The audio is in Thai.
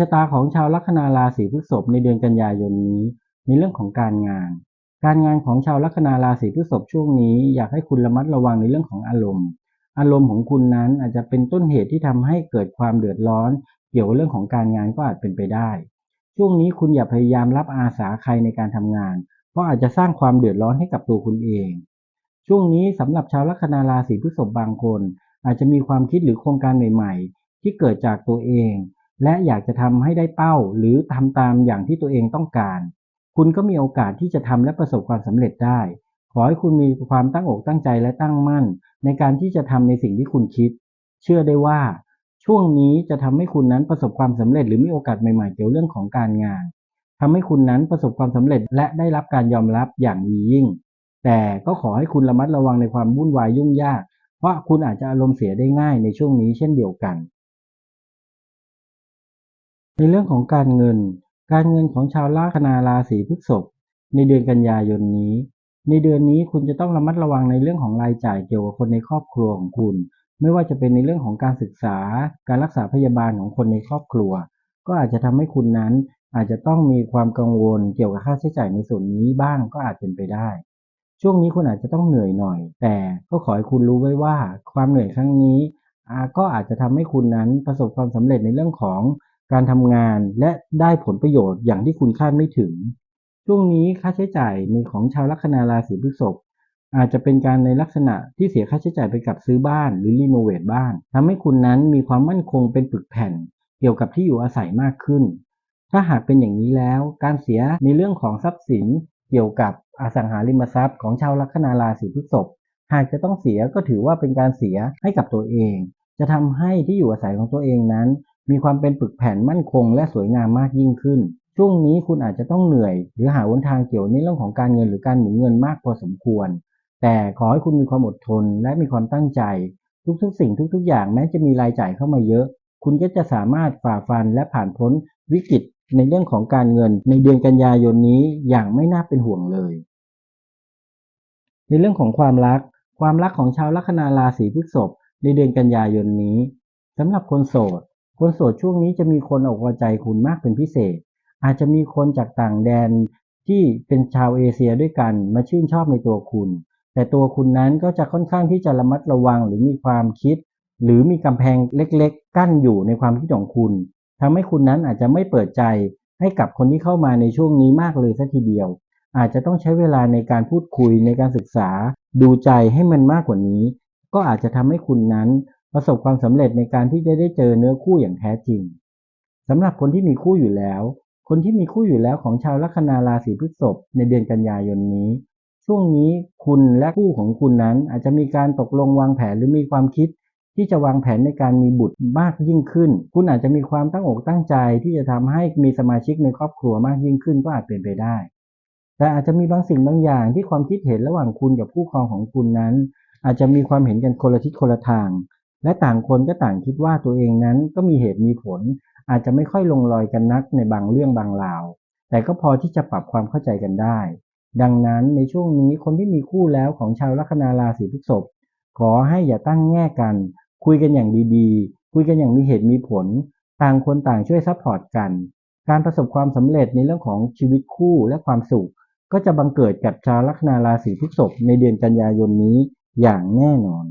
ชะตาของชาวลัคนาราศีพฤษภในเดือนกันยายนนี้ ในเรื่องของการงาน การงานของชาวลัคนาราศีพฤษภช่วงนี้ อยากให้คุณระมัดระวังในเรื่องของอารมณ์ อารมณ์ของคุณนั้นอาจจะเป็นต้นเหตุที่ทำให้เกิดความเดือดร้อน เกี่ยวกับเรื่องของการงานก็อาจเป็นไปได้ ช่วงนี้คุณอย่าพยายามรับอาสาใครในการทำงาน เพราะอาจจะสร้างความเดือดร้อนให้กับตัวคุณเอง ช่วงนี้สำหรับชาวลัคนาราศีพฤษภบางคน อาจจะมีความคิดหรือโครงการใหม่ ๆ ที่เกิดจากตัวเอง และอยากจะทำให้ได้เป้า หรือทำตามอย่างที่ตัวเองต้องการ คุณก็มีโอกาสที่จะทำและประสบความสำเร็จได้ ขอให้คุณมีความตั้งอกตั้งใจและตั้งมั่น ในการที่จะทำในสิ่งที่คุณคิด เชื่อได้ว่า ช่วงนี้จะทำให้คุณนั้นประสบความสำเร็จ หรือมีโอกาสใหม่ๆเกี่ยวเรื่องของการงานทำให้คุณนั้นประสบความสำเร็จและได้รับการยอมรับอย่างดียิ่ง แต่ก็ขอให้คุณระมัดระวังในความวุ่นวายยุ่งยาก เพราะคุณอาจจะอารมณ์เสียได้ง่ายในช่วงนี้เช่นเดียวกัน ในเรื่องของการเงิน การเงินของชาวลัคนาราศีพฤษภในเดือนกันยายนนี้ ในเดือนนี้คุณจะต้องระมัดระวังในเรื่องของรายจ่ายเกี่ยวกับคนในครอบครัวของคุณ ไม่ว่าจะเป็นในเรื่องของการศึกษา การรักษาพยาบาลของคนในครอบครัว ก็อาจจะทำให้คุณนั้น อาจจะต้องมีความกังวลเกี่ยวกับค่าใช้จ่ายในส่วนนี้บ้างก็อาจเป็นไปได้ ช่วงนี้คุณอาจจะต้องเหนื่อยหน่อย แต่ก็ขอให้คุณรู้ไว้ว่า ความเหนื่อยครั้งนี้ก็อาจจะทำให้คุณนั้นประสบความสำเร็จในเรื่องของ การทำงานและได้ผลประโยชน์อย่างที่คุณคาดไม่ถึง ช่วงนี้ค่าใช้จ่ายในของชาวลัคนาราศีพฤษภอาจจะเป็นการในลักษณะที่เสียค่าใช้จ่ายไปกับซื้อบ้านหรือรีโนเวทบ้านทำให้คุณนั้นมีความมั่นคงเป็นปึกแผ่น เกี่ยวกับที่อยู่อาศัยมากขึ้น ถ้าหากเป็นอย่างนี้แล้ว การเสียในเรื่องของทรัพย์สินเกี่ยวกับอสังหาริมทรัพย์ของชาวลัคนาราศีพฤษภหากจะต้องเสียก็ถือว่าเป็นการเสียให้กับตัวเอง จะทำให้ที่อยู่อาศัยของตัวเองนั้น มีความเป็นปึกแผ่นมั่นคง และสวยงามมากยิ่งขึ้น ช่วงนี้คุณอาจจะต้องเหนื่อย หรือหาวนทางเกี่ยวในเรื่องของการเงินหรือการหมุนเงินมากพอสมควร แต่ขอให้คุณมีความอดทนและมีความตั้งใจ ทุกๆ สิ่งทุกๆ อย่างแม้จะมีรายจ่ายเข้ามาเยอะ คุณก็จะสามารถฝ่าฟันและผ่านพ้นวิกฤตในเรื่องของการเงินในเดือนกันยายนนี้อย่างไม่น่าเป็นห่วงเลย ในเรื่องของความรัก ความรักของชาวลัคนาราศีพฤษภในเดือนกันยายนนี้สำหรับคนโสด คนโสดช่วงนี้จะมีคนอกเอาใจคุณมากเป็นพิเศษ อาจจะมีคนจากต่างแดนที่เป็นชาวเอเชียด้วยกันมาชื่นชอบในตัวคุณ แต่ตัวคุณนั้นก็จะค่อนข้างที่จะระมัดระวังหรือมีความคิด หรือมีกำแพงเล็กๆ กั้นอยู่ในความคิดของคุณทำให้คุณนั้นอาจจะไม่เปิดใจให้กับคนที่เข้ามาในช่วงนี้มากเลยสักทีเดียว อาจจะต้องใช้เวลาในการพูดคุยในการศึกษา ดูใจให้มันมากกว่านี้ ก็อาจจะทำให้คุณนั้น ประสบความสำเร็จในการที่จะได้เจอเนื้อคู่อย่างแท้จริงสำหรับคนที่มีคู่อยู่แล้ว คนที่มีคู่อยู่แล้วของชาวลัคนาราศีพฤษภในเดือนกันยายนนี้ ช่วงนี้คุณและคู่ของคุณนั้นอาจจะมีการตกลงวางแผนหรือมีความคิด ที่จะวางแผนในการมีบุตรมากยิ่งขึ้น คุณอาจจะมีความตั้งอกตั้งใจที่จะทำให้มีสมาชิกในครอบครัวมากยิ่งขึ้นก็อาจเป็นไปได้ แต่อาจจะมีบางสิ่งบางอย่างที่ความคิดเห็นระหว่างคุณกับคู่ครองของคุณนั้น อาจจะมีความเห็นกันคนละทิศคนละทาง และต่างคนก็ต่างคิดว่าตัวเองนั้นก็มีเหตุมีผล อาจจะไม่ค่อยลงรอยกันนักในบางเรื่องบางราว แต่ก็พอที่จะปรับความเข้าใจกันได้ ดังนั้นในช่วงนี้คนที่มีคู่แล้วของชาวลัคนาราศีพฤษภขอให้อย่าตั้งแง่กัน คุยกันอย่างดีๆ คุยกันอย่างมีเหตุมีผล ต่างคนต่างช่วยซัพพอร์ตกัน การประสบความสำเร็จในเรื่องของชีวิตคู่และความสุข ก็จะบังเกิดกับชาวลัคนาราศีพฤษภในเดือนกันยายนนี้อย่างแน่นอน